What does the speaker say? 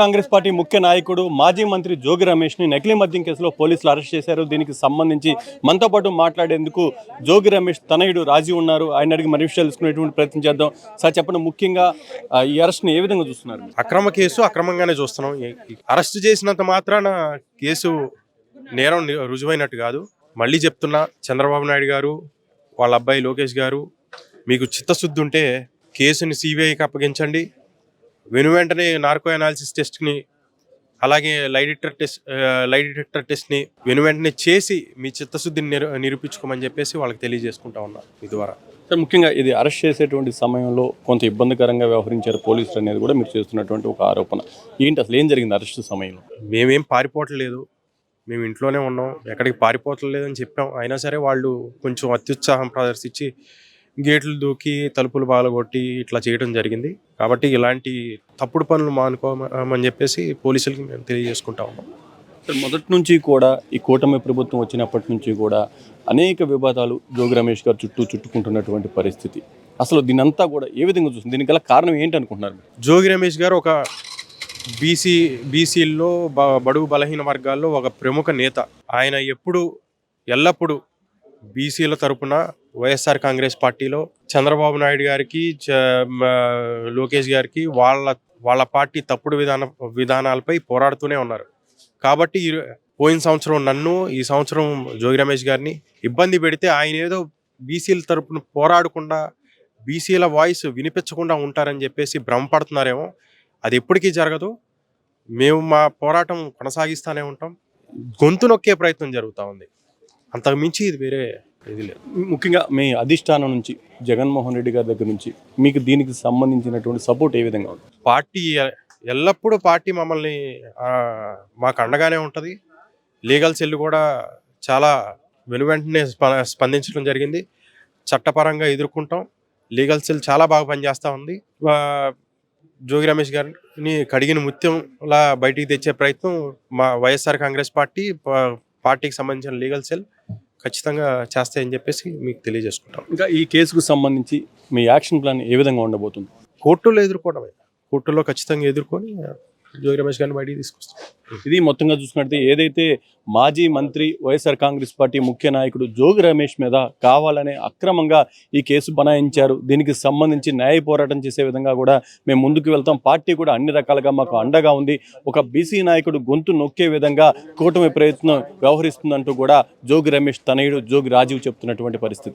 Congress party ముఖ్య నాయకుడు మాజీ మంత్రి జోగి రమేష్ని నకిలీ మద్యం కేసులో పోలీసులు అరెస్ట్ చేశారు. దీనికి సంబంధించి మనతో పాటు మాట్లాడేందుకు జోగి రమేష్ తనయుడు రాజీ ఉన్నారు. ఆయన అడిగి మరి విషయాలు తెలుసుకునేటువంటి ప్రయత్నం చేద్దాం. సార్ చెప్పండి ముఖ్యంగా ఈ అరెస్ట్ని ఏ విధంగా చూస్తున్నారు? అక్రమ కేసు అక్రమంగానే చూస్తున్నాం. అరెస్ట్ చేసినంత మాత్రాన కేసు నేరం రుజువైనట్టు కాదు. మళ్ళీ చెప్తున్నా చంద్రబాబు నాయుడు గారు వాళ్ళ అబ్బాయి లోకేష్ గారు మీకు చిత్తశుద్ధి ఉంటే కేసుని సిబిఐకి అప్పగించండి. వెను వెంటనే నార్కో అనాలిసిస్ టెస్ట్ని అలాగే lie detector test lie detector టెస్ట్ని వెను వెంటనే చేసి మీ చిత్తశుద్ధిని నిరు నిరూపించుకోమని చెప్పేసి వాళ్ళకి తెలియజేసుకుంటా ఉన్నా మీ ద్వారా. సార్ ముఖ్యంగా ఇది అరెస్ట్ చేసేటువంటి సమయంలో కొంత ఇబ్బందికరంగా వ్యవహరించారు పోలీసులు అనేది కూడా మీరు చేస్తున్నటువంటి ఒక ఆరోపణ. ఏంటి అసలు ఏం జరిగింది అరెస్ట్ సమయంలో? మేమేం పారిపోవట్లేదు మేము ఇంట్లోనే ఉన్నాం. ఎక్కడికి పారిపోవట్లేదు అని చెప్పాం. అయినా సరే వాళ్ళు కొంచెం అత్యుత్సాహం ప్రదర్శించి గేట్లు దూకి తలుపులు బాలగొట్టి ఇట్లా చేయడం జరిగింది. కాబట్టి ఇలాంటి తప్పుడు పనులు మానుకోమని చెప్పేసి పోలీసులకి మేము తెలియజేసుకుంటా ఉన్నాం. మొదటి నుంచి కూడా ఈ కూటమి ప్రభుత్వం వచ్చినప్పటి నుంచి కూడా అనేక వివాదాలు జోగి రమేష్ గారు చుట్టూ చుట్టుకుంటున్నటువంటి పరిస్థితి. అసలు దీనంతా కూడా ఏ విధంగా చూస్తుంది? దీనికి గల కారణం ఏంటి అనుకుంటున్నారు? జోగి రమేష్ గారు ఒక బీసీ బీసీల్లో బ- బడుగు బలహీన వర్గాల్లో ఒక ప్రముఖ నేత. ఆయన ఎప్పుడు ఎల్లప్పుడూ బీసీల తరపున వైఎస్ఆర్ కాంగ్రెస్ పార్టీలో చంద్రబాబు నాయుడు గారికి చ- లోకేష్ గారికి వాళ్ళ వాళ్ళ పార్టీ తప్పుడు విధాన విధానాలపై పోరాడుతూనే ఉన్నారు. కాబట్టి పోయిన సంవత్సరం నన్ను ఈ సంవత్సరం జోగి రమేష్ గారిని ఇబ్బంది పెడితే ఆయన ఏదో బీసీల తరపున పోరాడకుండా బీసీల వాయిస్ వినిపించకుండా ఉంటారని చెప్పేసి భ్రమపడుతున్నారేమో అది ఎప్పటికీ జరగదు. మేము మా పోరాటం కొనసాగిస్తూనే ఉంటాం. గొంతు నొక్కే ప్రయత్నం జరుగుతూ ఉంది. అంతకు మించి ఇది వేరే ఇది లేదు. ముఖ్యంగా మీ అధిష్టానం నుంచి జగన్మోహన్ రెడ్డి గారి దగ్గర నుంచి మీకు దీనికి సంబంధించినటువంటి సపోర్ట్ ఏ విధంగా ఉంది? పార్టీ ఎల్లప్పుడూ పార్టీ మమ్మల్ని మాకు అండగానే ఉంటుంది. లీగల్ సెల్ కూడా చాలా వెనువెంటనే స్ప- స్పందించడం జరిగింది. చట్టపరంగా ఎదుర్కొంటాం. లీగల్ సెల్ చాలా బాగా పనిచేస్తూ ఉంది. జోగి రమేష్ గారిని కడిగిన ముత్యంలా బయటికి తెచ్చే ప్రయత్నం మా వైఎస్ఆర్ కాంగ్రెస్ పార్టీ పార్టీకి సంబంధించిన లీగల్ సెల్ ఖచ్చితంగా చేస్తాయని చెప్పేసి మీకు తెలియజేసుకుంటాం. ఇంకా ఈ కేసుకు సంబంధించి మీ యాక్షన్ ప్లాన్ ఏ విధంగా ఉండబోతుంది? కోర్టులో ఎదుర్కోవడమే. కోర్టులో ఖచ్చితంగా ఎదుర్కొని జోగి రమేష్ గారిని బయటికి తీసుకొస్తాం. ఇది మొత్తంగా చూసుకున్నట్లయితే ఏదైతే మాజీ మంత్రి వైఎస్ఆర్ కాంగ్రెస్ పార్టీ ముఖ్య నాయకుడు జోగి రమేష్ మీద కావాలనే అక్రమంగా ఈ కేసు బనాయించారు దీనికి సంబంధించి న్యాయ పోరాటం చేసే విధంగా కూడా మేము ముందుకు వెళ్తాం. పార్టీ కూడా అన్ని రకాలుగా మాకు అండగా ఉంది. ఒక బీసీ నాయకుడు గొంతు నొక్కే విధంగా కూటమి ప్రయత్నం వ్యవహరిస్తుందంటూ కూడా జోగి రమేష్ తనయుడు జోగి రాజీవ్ చెప్తున్నటువంటి పరిస్థితి.